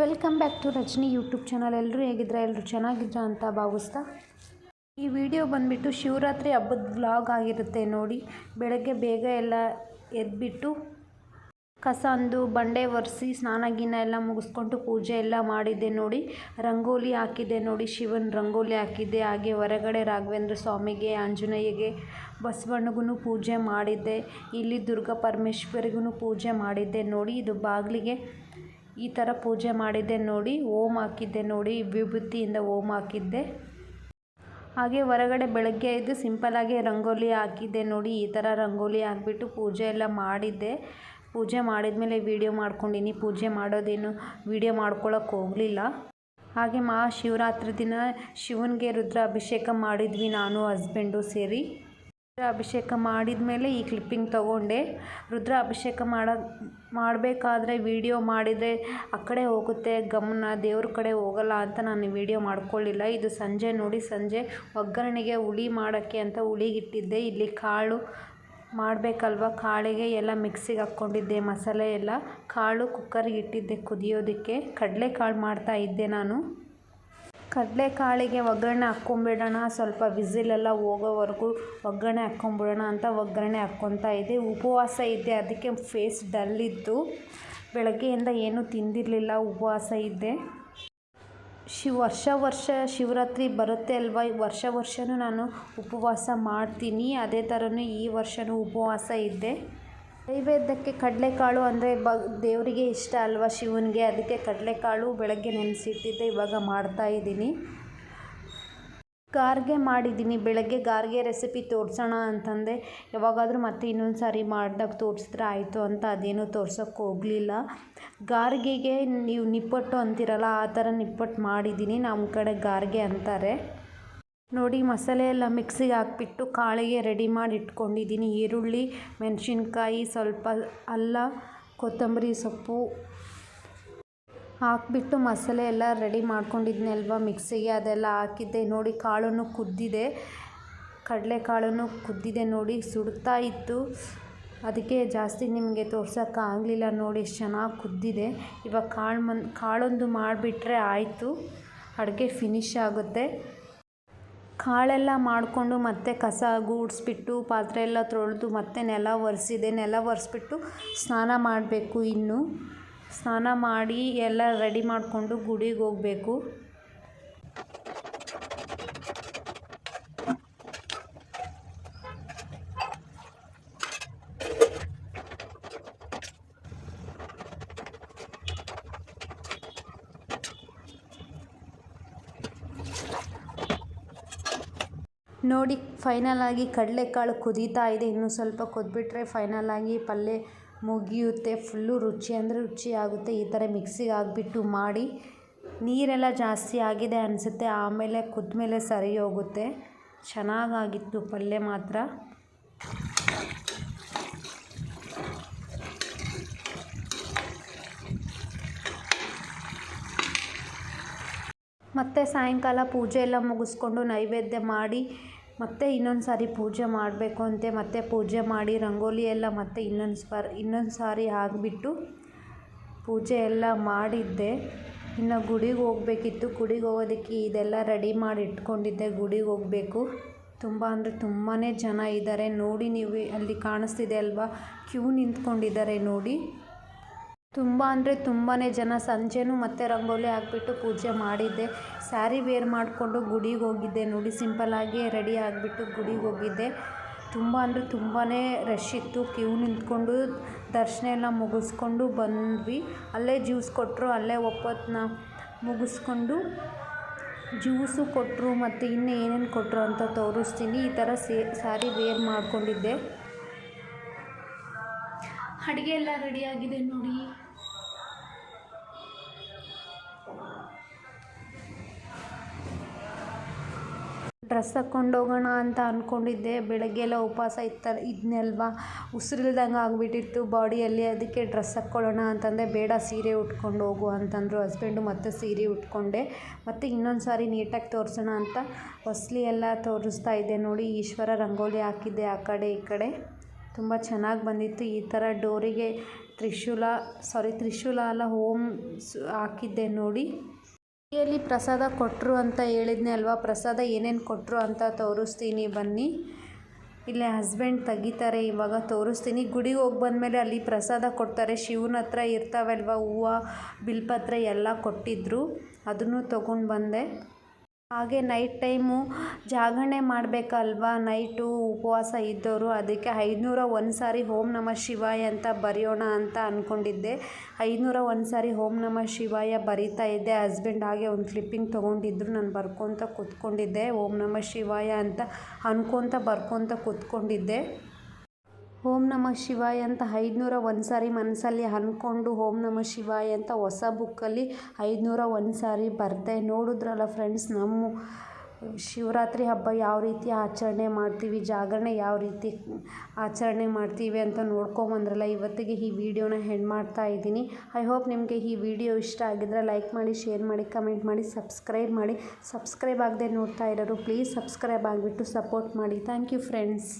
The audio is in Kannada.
Welcome back to Rajani YouTube channel ಎಲ್ಲರೂ ಹೇಗಿದ್ರೆ? ಎಲ್ಲರೂ ಚೆನ್ನಾಗಿದ್ರ ಅಂತ ಭಾವಿಸ್ತಾ? ಈ ವಿಡಿಯೋ ಬಂದುಬಿಟ್ಟು ಶಿವರಾತ್ರಿ ಹಬ್ಬದ ವ್ಲಾಗ್ ಆಗಿರುತ್ತೆ ನೋಡಿ. ಬೆಳಗ್ಗೆ ಬೇಗ ಎಲ್ಲ ಎದ್ಬಿಟ್ಟು ಕಸ ಅಂದು ಬಂಡೆ ಒರೆಸಿ ಸ್ನಾನ ಗಿನ ಎಲ್ಲ ಮುಗಿಸ್ಕೊಂಡು ಪೂಜೆ ಎಲ್ಲ ಮಾಡಿದ್ದೆ ನೋಡಿ. ರಂಗೋಲಿ ಹಾಕಿದ್ದೆ ನೋಡಿ. ಶಿವನ ರಂಗೋಲಿ ಹಾಕಿದ್ದೆ. ಹಾಗೆ ಹೊರಗಡೆ ರಾಘವೇಂದ್ರ ಸ್ವಾಮಿಗೆ, ಆಂಜನೇಯಗೆ ಬಸವಣ್ಣಗೂ ಪೂಜೆ ಮಾಡಿದ್ದೆ. ಇಲ್ಲಿ ದುರ್ಗಾ ಪರಮೇಶ್ವರಿಗೂ ಪೂಜೆ ಮಾಡಿದ್ದೆ ನೋಡಿ. ಇದು ಬಾಗಿಲಿಗೆ ಈ ಥರ ಪೂಜೆ ಮಾಡಿದ್ದೆ ನೋಡಿ ಓಮ್ ಹಾಕಿದ್ದೆ ನೋಡಿ, ವಿಭೂತಿಯಿಂದ ಓಮ್ ಹಾಕಿದ್ದೆ. ಹಾಗೆ ಹೊರಗಡೆ ಬೆಳಗ್ಗೆ ಎದ್ದು ಸಿಂಪಲಾಗಿ ರಂಗೋಲಿ ಹಾಕಿದ್ದೆ ನೋಡಿ, ಈ ಥರ ರಂಗೋಲಿ ಹಾಕ್ಬಿಟ್ಟು ಪೂಜೆ ಎಲ್ಲ ಮಾಡಿದ್ದೆ. ಪೂಜೆ ಮಾಡಿದ್ಮೇಲೆ ವೀಡಿಯೋ ಮಾಡ್ಕೊಂಡಿನಿ. ಪೂಜೆ ಮಾಡೋದೇನು ವೀಡಿಯೋ ಮಾಡ್ಕೊಳ್ಳೋಕೆ ಹೋಗಲಿಲ್ಲ. ಹಾಗೆ ಮಹಾಶಿವರಾತ್ರಿ ದಿನ ಶಿವನಿಗೆ ರುದ್ರಾಭಿಷೇಕ ಮಾಡಿದ್ವಿ, ನಾನು, ಹಸ್ಬೆಂಡು ಸೇರಿ. ಅಭಿಷೇಕ ಮಾಡಿದ ಮೇಲೆ ಈ ಕ್ಲಿಪ್ಪಿಂಗ್ ತಗೊಂಡೆ. ರುದ್ರ ಅಭಿಷೇಕ ಮಾಡ, ಮಾಡಬೇಕಾದ್ರೆ ವಿಡಿಯೋ ಮಾಡಿದರೆ ಆ ಕಡೆ ಹೋಗುತ್ತೆ, ಗಮನ ದೇವ್ರ ಕಡೆ ಹೋಗಲ್ಲ ಅಂತ ನಾನು ವೀಡಿಯೋ ಮಾಡ್ಕೊಳ್ಳಿಲ್ಲ. ಇದು ಸಂಜೆ ನೋಡಿ, ಸಂಜೆ ಒಗ್ಗರಣೆಗೆ ಹುಳಿ ಮಾಡೋಕ್ಕೆ ಅಂತ ಹುಳಿಗಿಟ್ಟಿದ್ದೆ. ಇಲ್ಲಿ ಕಾಳು ಮಾಡಬೇಕಲ್ವ? ಕಾಳಿಗೆ ಎಲ್ಲ ಮಿಕ್ಸಿಗೆ ಹಾಕ್ಕೊಂಡಿದ್ದೆ, ಮಸಾಲೆ ಎಲ್ಲ. ಕಾಳು ಕುಕ್ಕರ್ಗೆ ಇಟ್ಟಿದ್ದೆ ಕುದಿಯೋದಕ್ಕೆ. ಕಡಲೆಕಾಳು ಮಾಡ್ತಾ ಇದ್ದೆ ನಾನು. ಕಡಲೆಕಾಳಿಗೆ ಒಗ್ಗರಣೆ ಹಾಕ್ಕೊಂಬಿಡೋಣ. ಸ್ವಲ್ಪ ವಿಸಿಲೆಲ್ಲ ಹೋಗೋವರೆಗೂ ಒಗ್ಗರಣೆ ಹಾಕ್ಕೊಂಬಿಡೋಣ ಅಂತ ಒಗ್ಗರಣೆ ಹಾಕ್ಕೊತಾ ಇದ್ದೆ. ಉಪವಾಸ ಇದ್ದೆ. ಅದಕ್ಕೆ ಫೇಸ್ ಡಲ್ ಇತ್ತು. ಬೆಳಗ್ಗೆಯಿಂದ ಏನೂ ತಿಂದಿರಲಿಲ್ಲ. ಉಪವಾಸ ಇದ್ದೆ. ಶಿವ ವರ್ಷ ವರ್ಷ ಶಿವರಾತ್ರಿ ಬರುತ್ತೆ ಅಲ್ವಾ? ವರ್ಷ ವರ್ಷವೂ ನಾನು ಉಪವಾಸ ಮಾಡ್ತೀನಿ. ಅದೇ ಥರನೂ ಈ ವರ್ಷವೂ ಉಪವಾಸ ಇದ್ದೆ. ನೈವೇದ್ಯಕ್ಕೆ ಕಡಲೆಕಾಳು ಅಂದರೆ ಬ, ದೇವರಿಗೆ ಇಷ್ಟ ಅಲ್ವಾ ಶಿವನಿಗೆ? ಅದಕ್ಕೆ ಕಡಲೆಕಾಳು ಬೆಳಗ್ಗೆ ನೆನೆಸಿಟ್ಟಿದ್ದೆ, ಇವಾಗ ಮಾಡ್ತಾ ಇದ್ದೀನಿ. ಗಾರ್ಗೆ ಮಾಡಿದ್ದೀನಿ. ಬೆಳಗ್ಗೆ ಗಾರ್ಗೆ ರೆಸಿಪಿ ತೋರಿಸೋಣ ಅಂತಂದೆ. ಯಾವಾಗಾದರೂ ಮತ್ತೆ ಇನ್ನೊಂದು ಸಾರಿ ಮಾಡಿದಾಗ ತೋರಿಸಿದ್ರೆ ಆಯಿತು ಅಂತ ಅದೇನೂ ತೋರ್ಸೋಕ್ಕೆ ಹೋಗಲಿಲ್ಲ. ಗಾರ್ಗೆಗೆ ನೀವು ನಿಪ್ಪಟ್ಟು ಅಂತೀರಲ್ಲ, ಆ ಥರ ನಿಪ್ಪಟ್ಟು ಮಾಡಿದ್ದೀನಿ. ನಮ್ಮ ಕಡೆ ಗಾರ್ಗೆ ಅಂತಾರೆ. ನೋಡಿ ಮಸಾಲೆ ಎಲ್ಲ ಮಿಕ್ಸಿಗೆ ಹಾಕ್ಬಿಟ್ಟು ಕಾಳಿಗೆ ರೆಡಿ ಮಾಡಿ ಇಟ್ಕೊಂಡಿದ್ದೀನಿ. ಈರುಳ್ಳಿ, ಮೆಣಸಿನ್ಕಾಯಿ, ಸ್ವಲ್ಪ ಅಲ್ಲ, ಕೊತ್ತಂಬರಿ ಸೊಪ್ಪು ಹಾಕ್ಬಿಟ್ಟು ಮಸಾಲೆ ಎಲ್ಲ ರೆಡಿ ಮಾಡ್ಕೊಂಡಿದ್ನಲ್ವ ಮಿಕ್ಸಿಗೆ. ಅದೆಲ್ಲ ಹಾಕಿದ್ದೆ. ನೋಡಿ ಕಾಳು ಕುದ್ದಿದೆ. ಕಡಲೆಕಾಳು ಕುದ್ದಿದೆ ನೋಡಿ, ಸುಡ್ತಾ ಇತ್ತು. ಅದಕ್ಕೆ ಜಾಸ್ತಿ ನಿಮಗೆ ತೋರ್ಸೋಕ್ಕಾಗಲಿಲ್ಲ ನೋಡಿ, ಎಷ್ಟು ಚೆನ್ನಾಗಿ ಕುದ್ದಿದೆ. ಇವಾಗ ಕಾಳು ಮನ್, ಕಾಳೊಂದು ಮಾಡಿಬಿಟ್ರೆ ಆಯಿತು. ಅಡುಗೆ ಫಿನಿಶ್ ಆಗುತ್ತೆ. ಕಾಳೆಲ್ಲ ಮಾಡಿಕೊಂಡು ಮತ್ತೆ ಕಸ ಗೂಡಿಸ್ಬಿಟ್ಟು ಪಾತ್ರೆ ಎಲ್ಲ ತೊಳೆದು ಮತ್ತೆ ನೆಲ ಒರೆಸಿದೆ. ನೆಲ ಒರೆಸ್ಬಿಟ್ಟು ಸ್ನಾನ ಮಾಡಬೇಕು ಇನ್ನು. ಸ್ನಾನ ಮಾಡಿ ಎಲ್ಲ ರೆಡಿ ಮಾಡಿಕೊಂಡು ಗುಡಿಗೆ ಹೋಗಬೇಕು. ನೋಡಿ ಫೈನಲ್ ಆಗಿ ಕಡಲೆಕಾಳು ಕುದೀತಾ ಇದೆ. ಇನ್ನು ಸ್ವಲ್ಪ ಕುದ್ಬಿಟ್ರೆ ಫೈನಲ್ ಆಗಿ ಪಲ್ಯ ಮುಗಿಯುತ್ತೆ. ಫುಲ್ಲು ರುಚಿ ಅಂದರೆ ರುಚಿ ಆಗುತ್ತೆ. ಈ ಥರ ಮಿಕ್ಸಿಗೆ ಹಾಕ್ಬಿಟ್ಟು ಮಾಡಿ, ನೀರೆಲ್ಲ ಜಾಸ್ತಿ ಆಗಿದೆ ಅನಿಸುತ್ತೆ. ಆಮೇಲೆ ಕುದ್ಮೇಲೆ ಸರಿ ಹೋಗುತ್ತೆ. ಚೆನ್ನಾಗಾಗಿತ್ತು ಪಲ್ಯ ಮಾತ್ರ. ಮತ್ತು ಸಾಯಂಕಾಲ ಪೂಜೆ ಎಲ್ಲ ಮುಗಿಸ್ಕೊಂಡು ನೈವೇದ್ಯ ಮಾಡಿ ಮತ್ತೆ ಇನ್ನೊಂದು ಸಾರಿ ಪೂಜೆ ಮಾಡಬೇಕು ಅಂತೆ, ಮತ್ತೆ ಪೂಜೆ ಮಾಡಿ ರಂಗೋಲಿ ಎಲ್ಲ ಮತ್ತೆ ಇನ್ನೊಂದು ಸ್ಪರ್, ಇನ್ನೊಂದು ಸಾರಿ ಆಗಿಬಿಟ್ಟು ಪೂಜೆ ಎಲ್ಲ ಮಾಡಿದ್ದೆ. ಇನ್ನು ಗುಡಿಗೆ ಹೋಗಬೇಕಿತ್ತು. ಗುಡಿಗೆ ಹೋಗೋದಕ್ಕೆ ಇದೆಲ್ಲ ರೆಡಿ ಮಾಡಿ ಇಟ್ಕೊಂಡಿದ್ದೆ. ಗುಡಿಗೆ ಹೋಗಬೇಕು. ತುಂಬ ಅಂದರೆ ತುಂಬಾ ಜನ ಇದ್ದಾರೆ ನೋಡಿ ನೀವು ಅಲ್ಲಿ ಕಾಣಿಸ್ತಿದೆ ಅಲ್ವಾ? ಕ್ಯೂ ನಿಂತ್ಕೊಂಡಿದ್ದಾರೆ ನೋಡಿ. ತುಂಬ ಅಂದರೆ ತುಂಬಾ ಜನ ಸಂಜೆನೂ ಮತ್ತೆ ರಂಗೋಲಿ ಹಾಕ್ಬಿಟ್ಟು ಪೂಜೆ ಮಾಡಿದ್ದೆ. ಸ್ಯಾರಿ ವೇರ್ ಮಾಡಿಕೊಂಡು ಗುಡಿಗೆ ಹೋಗಿದ್ದೆ ನೋಡಿ ಸಿಂಪಲ್ಲಾಗಿ ರೆಡಿ ಆಗಿಬಿಟ್ಟು ಗುಡಿಗೆ ಹೋಗಿದ್ದೆ. ತುಂಬ ಅಂದರೆ ತುಂಬಾ ರಶ್ ಇತ್ತು. ಕ್ಯೂ ನಿಂತ್ಕೊಂಡು ದರ್ಶನ ಎಲ್ಲ ಮುಗಿಸ್ಕೊಂಡು ಬಂದ್ವಿ. ಅಲ್ಲೇ ಜ್ಯೂಸ್ ಕೊಟ್ಟರು ಅಲ್ಲೇ ಒಪ್ಪತ್ತನ್ನ ಮುಗಿಸ್ಕೊಂಡು ಜ್ಯೂಸು ಕೊಟ್ಟರು ಮತ್ತು ಇನ್ನೂ ಏನೇನು ಕೊಟ್ಟರು ಅಂತ ತೋರಿಸ್ತೀನಿ. ಈ ಥರ ಸೇ, ಸ್ಯಾರಿ ವೇರ್ ಮಾಡಿಕೊಂಡಿದ್ದೆ. ಅಡುಗೆ ಎಲ್ಲ ರೆಡಿಯಾಗಿದೆ ನೋಡಿ. ಡ್ರೆಸ್ ಹಾಕ್ಕೊಂಡು ಹೋಗೋಣ ಅಂತ ಅಂದ್ಕೊಂಡಿದ್ದೆ ಬೆಳಗ್ಗೆ ಎಲ್ಲ ಉಪವಾಸ ಇತ್ತ ಇದ್ನಲ್ವ? ಉಸಿರಿಲ್ದಂಗೆ ಆಗಿಬಿಟ್ಟಿತ್ತು ಬಾಡಿಯಲ್ಲಿ. ಅದಕ್ಕೆ ಡ್ರೆಸ್ ಹಾಕ್ಕೊಳ್ಳೋಣ ಅಂತಂದೆ. ಬೇಡ, ಸೀರೆ ಉಟ್ಕೊಂಡು ಹೋಗು ಅಂತಂದರು ಹಸ್ಬೆಂಡು. ಮತ್ತೆ ಸೀರೆ ಉಟ್ಕೊಂಡೆ. ಮತ್ತು ಇನ್ನೊಂದು ಸಾರಿ ನೀಟಾಗಿ ತೋರಿಸೋಣ ಅಂತ ಹೊಸ್ಲಿ ಎಲ್ಲ ತೋರಿಸ್ತಾ ಇದ್ದೆ. ನೋಡಿ, ಈಶ್ವರ ರಂಗೋಲಿ ಹಾಕಿದ್ದೆ ಆ ಕಡೆ, ಈ ಕಡೆ. ತುಂಬ ಚೆನ್ನಾಗಿ ಬಂದಿತ್ತು. ಈ ಥರ ಡೋರಿಗೆ ತ್ರಿಶೂಲ, ಸಾರಿ, ತ್ರಿಶೂಲ ಅಲ್ಲ, ಹೋಮ್ ಹಾಕಿದ್ದೆ ನೋಡಿ. ಇಲ್ಲಿ ಪ್ರಸಾದ ಕೊಟ್ಟರು ಅಂತ ಹೇಳಿದ್ನೆ ಅಲ್ವಾ? ಪ್ರಸಾದ ಏನೇನು ಕೊಟ್ಟರು ಅಂತ ತೋರಿಸ್ತೀನಿ, ಬನ್ನಿ. ಇಲ್ಲೇ ಹಸ್ಬೆಂಡ್ ತೆಗಿತಾರೆ, ಇವಾಗ ತೋರಿಸ್ತೀನಿ. ಗುಡಿಗೆ ಹೋಗಿ ಬಂದಮೇಲೆ ಅಲ್ಲಿ ಪ್ರಸಾದ ಕೊಡ್ತಾರೆ. ಶಿವನ ಹತ್ರ ಇರ್ತಾವಲ್ವ, ಹೂವು, ಬಿಲ್ಪತ್ರ ಎಲ್ಲ ಕೊಟ್ಟಿದ್ದರು ಅದನ್ನು ತೊಗೊಂಡು ಬಂದೆ. ಹಾಗೆ ನೈಟ್ ಟೈಮು ಜಾಗರಣೆ ಮಾಡಬೇಕಲ್ವಾ? ನೈಟು ಉಪವಾಸ ಇದ್ದವರು ಅದಕ್ಕೆ ಐದುನೂರ ಒಂದು ಸಾರಿ ಓಂ ನಮಃ ಶಿವಾಯ ಅಂತ ಬರೆಯೋಣ ಅಂತ ಅಂದ್ಕೊಂಡಿದ್ದೆ ಐದುನೂರ ಒಂದು ಸಾರಿ ಓಂ ನಮಃ ಶಿವಾಯ ಬರಿತಾ ಇದ್ದೆ. ಹಸ್ಬೆಂಡ್ ಹಾಗೆ ಒಂದು ಕ್ಲಿಪ್ಪಿಂಗ್ ತೊಗೊಂಡಿದ್ರು. ನಾನು ಬರ್ಕೊತ ಕೂತ್ಕೊಂಡಿದ್ದೆ. ಓಂ ನಮಃ ಶಿವಾಯ ಅಂತ ಅನ್ಕೊತ ಬರ್ಕೊತ ಕೂತ್ಕೊಂಡಿದ್ದೆ. ಓಂ ನಮಃ ಶಿವಾಯ ಅಂತ ಐದುನೂರ ಒಂದು ಸಾರಿ ಮನಸ್ಸಲ್ಲಿ ಅಂದ್ಕೊಂಡು ಓಂ ನಮಃ ಶಿವಾಯ ಅಂತ ಹೊಸ ಬುಕ್ಕಲ್ಲಿ ಐದುನೂರ ಒಂದು ಸಾರಿ ಬರ್ತೆ ನೋಡಿದ್ರಲ್ಲ ಫ್ರೆಂಡ್ಸ್ ನಮ್ಮ ಶಿವರಾತ್ರಿ ಹಬ್ಬ ಯಾವ ರೀತಿ ಆಚರಣೆ ಮಾಡ್ತೀವಿ, ಜಾಗರಣೆ ಯಾವ ರೀತಿ ಆಚರಣೆ ಮಾಡ್ತೀವಿ ಅಂತ ನೋಡ್ಕೊಂಬಂದ್ರಲ್ಲ ಇವತ್ತಿಗೆ ಈ ವಿಡಿಯೋನ ಹೆಣ್ಣು ಮಾಡ್ತಾ ಇದ್ದೀನಿ. ಐ ಹೋಪ್ ನಿಮಗೆ ಈ ವಿಡಿಯೋ ಇಷ್ಟ ಆಗಿದ್ರೆ ಲೈಕ್ ಮಾಡಿ ಶೇರ್ ಮಾಡಿ ಕಮೆಂಟ್ ಮಾಡಿ ಸಬ್ಸ್ಕ್ರೈಬ್ ಮಾಡಿ. ಸಬ್ಸ್ಕ್ರೈಬ್ ಆಗದೆ ನೋಡ್ತಾ ಇರೋರು ಪ್ಲೀಸ್ ಸಬ್ಸ್ಕ್ರೈಬ್ ಆಗಿಬಿಟ್ಟು ಸಪೋರ್ಟ್ ಮಾಡಿ. Thank you friends